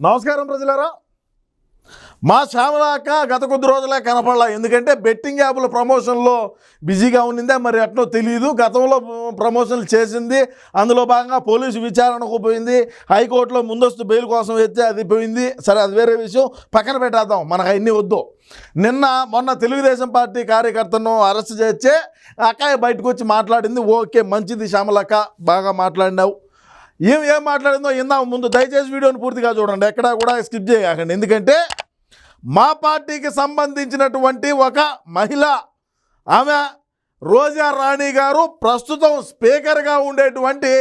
నమస్కారం ప్రజలారా. మా శ్యామలాక గత కొద్ది రోజులే కనపడలా. ఎందుకంటే బెట్టింగ్ యాప్ల ప్రమోషన్లో బిజీగా ఉన్నిందే. మరి ఎట్లో తెలియదు గతంలో ప్రమోషన్లు చేసింది. అందులో భాగంగా పోలీసు విచారణకు పోయింది. హైకోర్టులో ముందస్తు బెయిల్ కోసం ఎత్తే అది పోయింది. సరే అది వేరే విషయం. పక్కన పెట్టేద్దాం. మనకు అన్నీ వద్దు. నిన్న మొన్న తెలుగుదేశం పార్టీ కార్యకర్తను అరెస్ట్ చేస్తే అక్కాయ బయటకు వచ్చి మాట్లాడింది. ఓకే మంచిది శ్యామలక్క బాగా మాట్లాడినావు. ఏం ఏం మాట్లాడిందో ఇందా ముందు. దయచేసి వీడియోని పూర్తిగా చూడండి. ఎక్కడా కూడా స్కిప్ చేయకండి. ఎందుకంటే మా పార్టీకి సంబంధించినటువంటి ఒక మహిళ ఆమె రోజా రాణి గారు ప్రస్తుతం స్పీకర్గా ఉండేటువంటి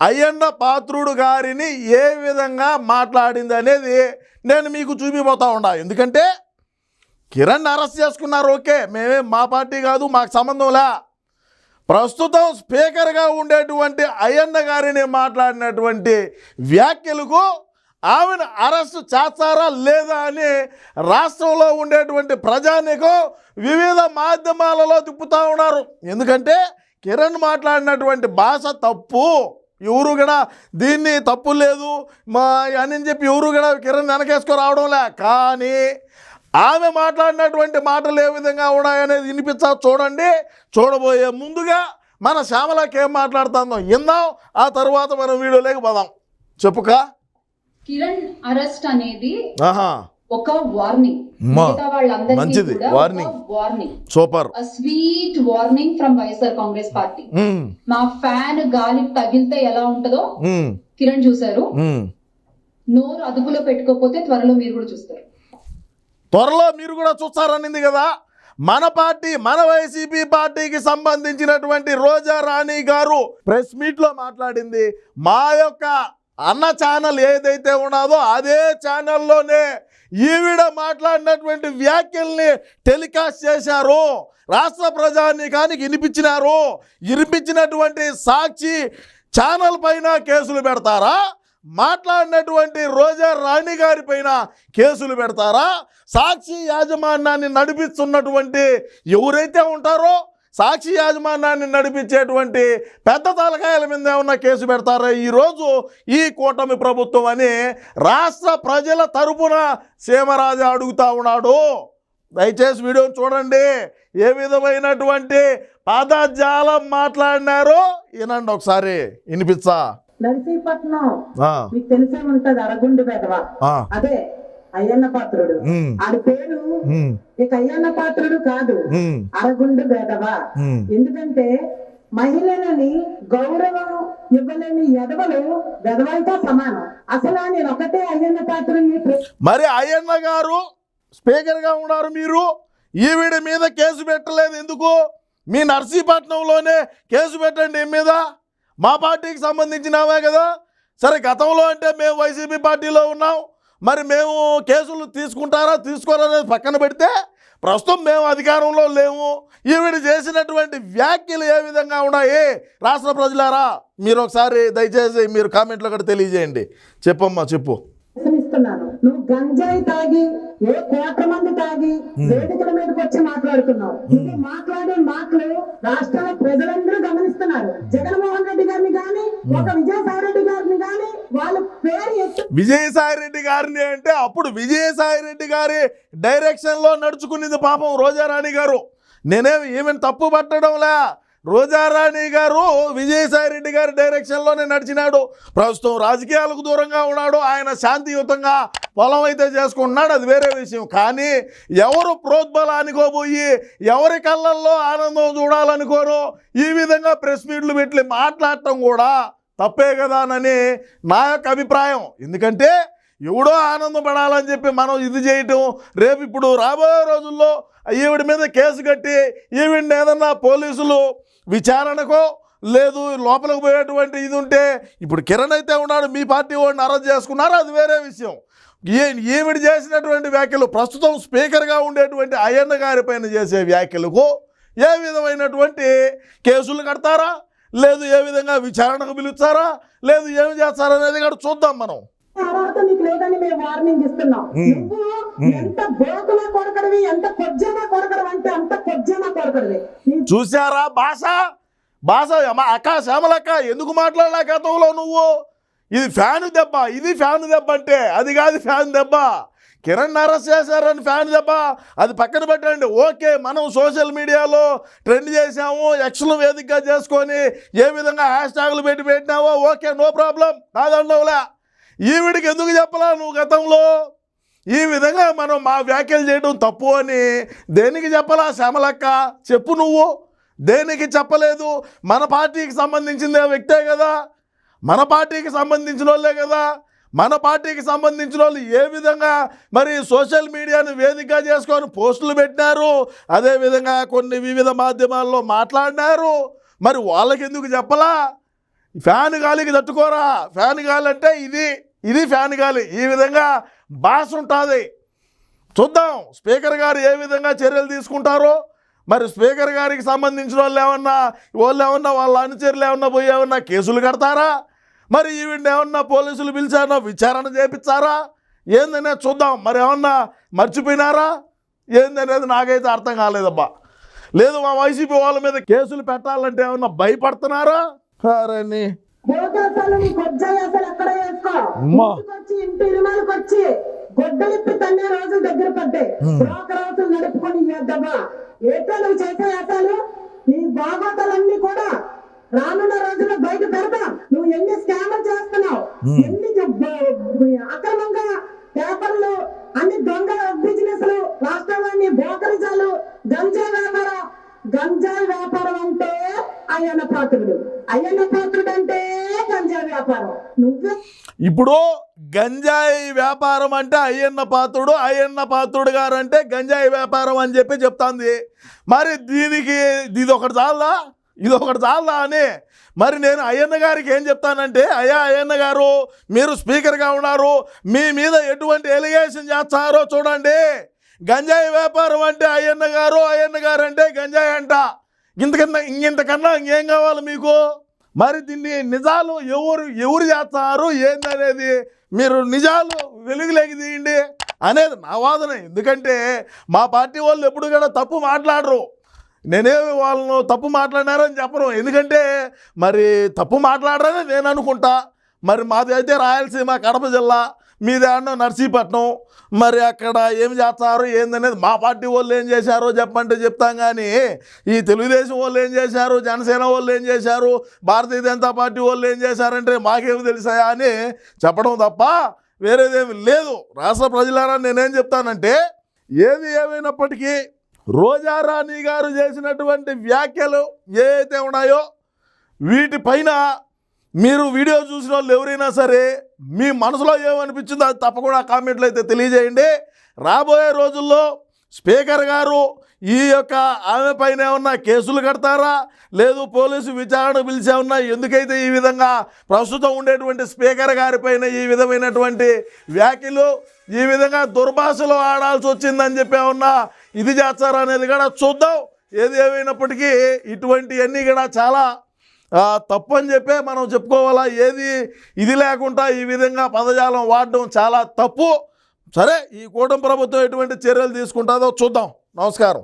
అయ్యన్న పాత్రుడు గారిని ఏ విధంగా మాట్లాడింది అనేది నేను మీకు చూపిపోతా ఉండా ఎందుకంటే కిరణ్ అరెస్ట్ చేసుకున్నారు ఓకే. మేమే మా పార్టీ కాదు మాకు సంబంధంలా ప్రస్తుతం స్పీకర్గా ఉండేటువంటి అయ్యన్న గారిని మాట్లాడినటువంటి వ్యాఖ్యలకు ఆమెను అరెస్టు చేస్తారా లేదా అని రాష్ట్రంలో ఉండేటువంటి ప్రజానికం వివిధ మాధ్యమాలలో తిప్పుతూ ఉన్నారు. ఎందుకంటే కిరణ్ మాట్లాడినటువంటి భాష తప్పు. ఎవరు కూడా దీన్ని తప్పు లేదు. మా అని చెప్పి ఎవరు కూడా కిరణ్ వెనకేసుకొని రావడంలే కానీ ఆమె మాట్లాడినటువంటి మాటలు ఏ విధంగా ఉన్నాయనేది వినిపించా చూడండి. చూడబోయే ముందుగా మన శ్యామలకి ఏం మాట్లాడుతుందో ఇందాం ఆ తర్వాత మనం వీడియోలోకి పోదాం. చెప్పుక? కిరణ్ అరెస్ట్ అనేది ఒక వార్నింగ్ మంచిది, warning. Warning super sweet warning from YSR Congress party. Um, మా ఫ్యాన్ గాలి తగిలితే ఎలా ఉంటుందో ఉమ్, కిరణ్ చూశారు. ఉమ్. నోరు అదుపులో పెట్టుకోకపోతే త్వరలో మీరు కూడా చూస్తారు. త్వరలో మీరు కూడా చూస్తారనింది కదా. మన పార్టీ మన వైసీపీ పార్టీకి సంబంధించినటువంటి రోజా రాణి గారు ప్రెస్ మీట్లో మాట్లాడింది. మా యొక్క అన్న ఛానల్ ఏదైతే ఉన్నదో అదే ఛానల్లోనే ఈవిడ మాట్లాడినటువంటి వ్యాఖ్యల్ని టెలికాస్ట్ చేశారు. రాష్ట్ర ప్రజానీకానికి వినిపించినారు. వినిపించినటువంటి సాక్షి ఛానల్ పైన కేసులు పెడతారా? మాట్లాడినటువంటి రోజా రాణి గారి పైన కేసులు పెడతారా? సాక్షి యాజమాన్యాన్ని నడిపిస్తున్నటువంటి ఎవరైతే ఉంటారో సాక్షి యాజమాన్యాన్ని నడిపించేటువంటి పెద్ద తలకాయల మీద ఏమన్నా కేసు పెడతారా? ఈరోజు ఈ కూటమి ప్రభుత్వం అని రాష్ట్ర ప్రజల తరపున సీమరాజు అడుగుతా ఉన్నాడు. దయచేసి వీడియోని చూడండి. ఏ విధమైనటువంటి పదజాలం మాట్లాడినారో? వినండి ఒకసారి. వినిపించా నరసీపట్నం. మీకు తెలిసే ఉంటది అరగుండు పెదవ అదే అయ్యన్న పాత్రుడు. ఆడి పేరు ఇక అయ్యన్న పాత్రుడు కాదు. అరగుండు ఉమ్. ఎందుకంటే మహిళలని గౌరవం ఇవ్వలేని ఎదవలు వెదవలతో సమానం. అసలు నేను ఒకటే అయ్యన్న పాత్రుడిని ప్ర- మరి అయ్యన్న గారు స్పీకర్గా ఉన్నారు మీరు? ఈవిడ మీద కేసు పెట్టలేదు ఎందుకు? మీ నర్సీపట్నంలోనే కేసు పెట్టండి ఈ మీద? మా పార్టీకి సంబంధించినవే కదా? సరే గతంలో అంటే మేము వైసీపీ పార్టీలో ఉన్నాం. మరి మేము కేసులు తీసుకుంటారా తీసుకోరా అనేది పక్కన పెడితే ప్రస్తుతం మేము అధికారంలో లేము. ఈవిడ చేసినటువంటి వ్యాఖ్యలు ఏ విధంగా ఉన్నాయి? రాష్ట్ర ప్రజలారా మీరు ఒకసారి దయచేసి మీరు కామెంట్లో కూడా తెలియజేయండి. చెప్పమ్మా చెప్పు. ప్రశ్నిస్తున్నాను నువ్వు గంజాయి తాగి ఏ కోట్ల మంది తాగి వేదికల మీదకి వచ్చి మాట్లాడుతున్నావు. నువ్వు మాట్లాడే మాటలు రాష్ట్రంలో ప్రజలందరూ గమనిస్తున్నారు. జగన్మోహన్ రెడ్డి గారిని గాని ఒక విజయసాయి రెడ్డి గారిని గాని వాళ్ళ పేరు విజయసాయి రెడ్డి గారిని అంటే అప్పుడు విజయసాయి రెడ్డి గారి డైరెక్షన్లో నడుచుకునేది పాపం రోజారాణి గారు. నేనేం ఈమెను తప్పు పట్టడంలే రోజారాణి గారు విజయసాయి రెడ్డి గారి డైరెక్షన్లోనే నడిచినాడు. ప్రస్తుతం రాజకీయాలకు దూరంగా ఉన్నాడు. ఆయన శాంతియుతంగా పొలం అయితే చేసుకుంటున్నాడు. అది వేరే విషయం. కానీ ఎవరు ప్రోద్బలానికోబోయి ఎవరి కళ్ళల్లో ఆనందం చూడాలనుకోరు ఈ విధంగా ప్రెస్ మీట్లు పెట్టి మాట్లాడటం కూడా తప్పే కదానని నా యొక్క అభిప్రాయం. ఎందుకంటే ఎవడో ఆనందపడాలని చెప్పి మనం ఇది చేయటం రేపు ఇప్పుడు రాబోయే రోజుల్లో ఈవిడ మీద కేసు కట్టి ఈవిడ ఏదన్నా పోలీసులు విచారణకో లేదు లోపలికి పోయేటువంటి ఇది ఉంటే ఇప్పుడు కిరణ్ అయితే ఉన్నాడు మీ పార్టీ వాడిని అరెస్ట్ చేసుకున్నారు? అది వేరే విషయం. ఈ ఈవిడ చేసినటువంటి వ్యాఖ్యలు ప్రస్తుతం స్పీకర్గా ఉండేటువంటి అయ్యన్న గారి పైన చేసే వ్యాఖ్యలకు ఏ విధమైనటువంటి కేసులు కడతారా? లేదు ఏ విధంగా విచారణకు పిలుస్తారా? లేదు ఏమి చేస్తారనేది కూడా చూద్దాం మనం. అర్హత నీకు లేదని మేము వార్నింగ్ ఇస్తున్నాం. ఉమ్. నువ్వు ఎంత బోకులా కొరకడవి ఎంత కొరకడవి అంటే అంత కొరకడవి. నీ చూసారా భాష? భాష అక్కా అక్క శ్యామలక్క ఎందుకు మాట్లాడలే గతంలో నువ్వు? ఇది ఫ్యాన్ దెబ్బ ఇది ఫ్యాన్ దెబ్బ అంటే అది కాదు ఫ్యాన్ దెబ్బ. కిరణ్ అరెస్ట్ చేశారని ఫ్యాన్ దెబ్బ. అది పక్కన పెట్టండి. ఓకే మనం సోషల్ మీడియాలో ట్రెండ్ చేసాము ఎక్స్లు వేదికగా చేసుకొని ఏ విధంగా హ్యాష్ ట్యాగ్లు పెట్టి పెట్టినావో ఓకే నో ప్రాబ్లం కాదండవులే ఈవిడికి ఎందుకు చెప్పలా నువ్వు గతంలో? ఈ విధంగా మనం మా వ్యాఖ్యలు చేయడం తప్పు అని దేనికి చెప్పలా శ్యామలక్క? చెప్పు నువ్వు. దేనికి చెప్పలేదు? మన పార్టీకి సంబంధించిన వ్యక్తే కదా. మన పార్టీకి సంబంధించిన వాళ్ళే కదా. మన పార్టీకి సంబంధించిన వాళ్ళు ఏ విధంగా మరి సోషల్ మీడియాను వేదికగా చేసుకొని పోస్టులు పెట్టినారు? అదేవిధంగా కొన్ని వివిధ మాధ్యమాల్లో మాట్లాడినారు. మరి వాళ్ళకి ఎందుకు చెప్పలా? ఫ్యాన్ గాలికి తట్టుకోరా. ఫ్యాన్ గాలి అంటే ఇది. ఇది ఫ్యాన్ గాలి. ఈ విధంగా బాస్ ఉంటుంది. చూద్దాం. స్పీకర్ గారు ఏ విధంగా చర్యలు తీసుకుంటారో మరి స్పీకర్ గారికి సంబంధించిన వాళ్ళు ఏమన్నా వాళ్ళు ఏమన్నా వాళ్ళ అనుచరులు ఏమన్నా పోయి ఏమన్నా కేసులు కడతారా? మరి ఈవిడ ఏమన్నా పోలీసులు పిలిచారో విచారణ చేపించారా ఏందనేది చూద్దాం. మరి ఏమన్నా మర్చిపోయినారా? ఏందనేది నాకైతే అర్థం కాలేదబ్బా. లేదు మా వైసీపీ వాళ్ళ మీద కేసులు పెట్టాలంటే ఏమన్నా భయపడుతున్నారా? సరే బోకాసాలు నీ కొజ్జాయి అసలు ఎక్కడ వేసుకో? ఇంటి ఇరుమాలకు వచ్చి గొడ్డలిప్పి తన్నే రోజులు దగ్గర పడ్డాయి. బ్రోకర్ రోజులు నడుపుకొని చేద్దామా ఏటో నువ్వు చేసే అసలు నీ బాగోతాలన్నీ కూడా రానున్న రోజుల్లో బయట పెడతాం. నువ్వు ఎన్ని స్కామ్లు చేస్తున్నావు? ఎన్ని జబ్బ- అక్రమంగా పేపర్లు అన్ని దొంగ బిజినెస్లు రాష్ట్రంలోని బోకరిజాలు గంజాయి వ్యాపారం గంజాయి వ్యాపారం అంటే అయ్యన్న పాత్రుడు అయ్యన్న పాత్రుడు అంటే గంజాయి వ్యాపారం నువ్వే ఇప్పుడు గంజాయి వ్యాపారం అంటే అయ్యన్న పాత్రుడు అయ్యన్న పాత్రుడు గారు అంటే గంజాయి వ్యాపారం అని చెప్పి చెప్తాంది. మరి దీనికి ఇది ఒకటి చాలదా? ఇది ఒకటి చాలదా అని? మరి నేను అయ్యన్న గారికి ఏం చెప్తానంటే అయ్యా అయ్యన్న గారు మీరు స్పీకర్గా ఉన్నారు మీ మీద ఎటువంటి ఎలిగేషన్ చేస్తారో చూడండి. గంజాయి వ్యాపారం అంటే అయ్యన్న గారు అయ్యన్న గారు అంటే గంజాయి అంట. ఇంతకన్నా ఇంతకన్నా ఇంకేం కావాలి మీకు? మరి దీన్ని నిజాలు ఎవరు ఎవరు చేస్తారు? ఏందనేది మీరు నిజాలు వెలుగులోకి తీయండి అనేది నా వాదన. ఎందుకంటే మా పార్టీ వాళ్ళు ఎప్పుడు కూడా తప్పు మాట్లాడరు. నేనేమి వాళ్ళను తప్పు మాట్లాడినారని చెప్పను. ఎందుకంటే మరి తప్పు మాట్లాడరని నేను అనుకుంటా. మరి మాది అయితే రాయలసీమ కడప జిల్లా మీ దాంట్లో నర్సీపట్నం. మరి అక్కడ ఏం చేస్తారు ఏందనేది మా పార్టీ వాళ్ళు ఏం చేశారో చెప్పంటే చెప్తాం కానీ ఈ తెలుగుదేశం వాళ్ళు ఏం చేశారు జనసేన వాళ్ళు ఏం చేశారు భారతీయ జనతా పార్టీ వాళ్ళు ఏం చేశారంటే మాకేమి తెలుసాయా అని చెప్పడం తప్ప వేరేదేమి లేదు. రాష్ట్ర ప్రజలారా నేనేం చెప్తానంటే ఏది ఏమైనప్పటికీ రోజారాణి గారు చేసినటువంటి వ్యాఖ్యలు ఏవైతే ఉన్నాయో వీటిపైన మీరు వీడియో చూసిన వాళ్ళు ఎవరైనా సరే మీ మనసులో ఏమనిపించిందో అది తప్పకుండా కామెంట్లు అయితే తెలియజేయండి. రాబోయే రోజుల్లో స్పీకర్ గారు ఈ యొక్క ఆమె పైన ఏమన్నా కేసులు కడతారా? లేదు పోలీసు విచారణ పిలిచే ఉన్నా ఎందుకైతే ఈ విధంగా ప్రస్తుతం ఉండేటువంటి స్పీకర్ గారి పైన ఈ విధమైనటువంటి వ్యాఖ్యలు ఈ విధంగా దుర్భాషలు ఆడాల్సి వచ్చిందని చెప్పేమన్నా ఇది చేస్తారా అనేది కూడా చూద్దాం. ఏది ఏమైనప్పటికీ ఇటువంటివన్నీ కూడా చాలా తప్పు అని చెప్పే మనం చెప్పుకోవాలా? ఏది? ఇది లేకుండా ఈ విధంగా పదజాలం వాడడం చాలా తప్పు. సరే ఈ కూటమి ప్రభుత్వం ఎటువంటి చర్యలు తీసుకుంటుందో చూద్దాం. నమస్కారం.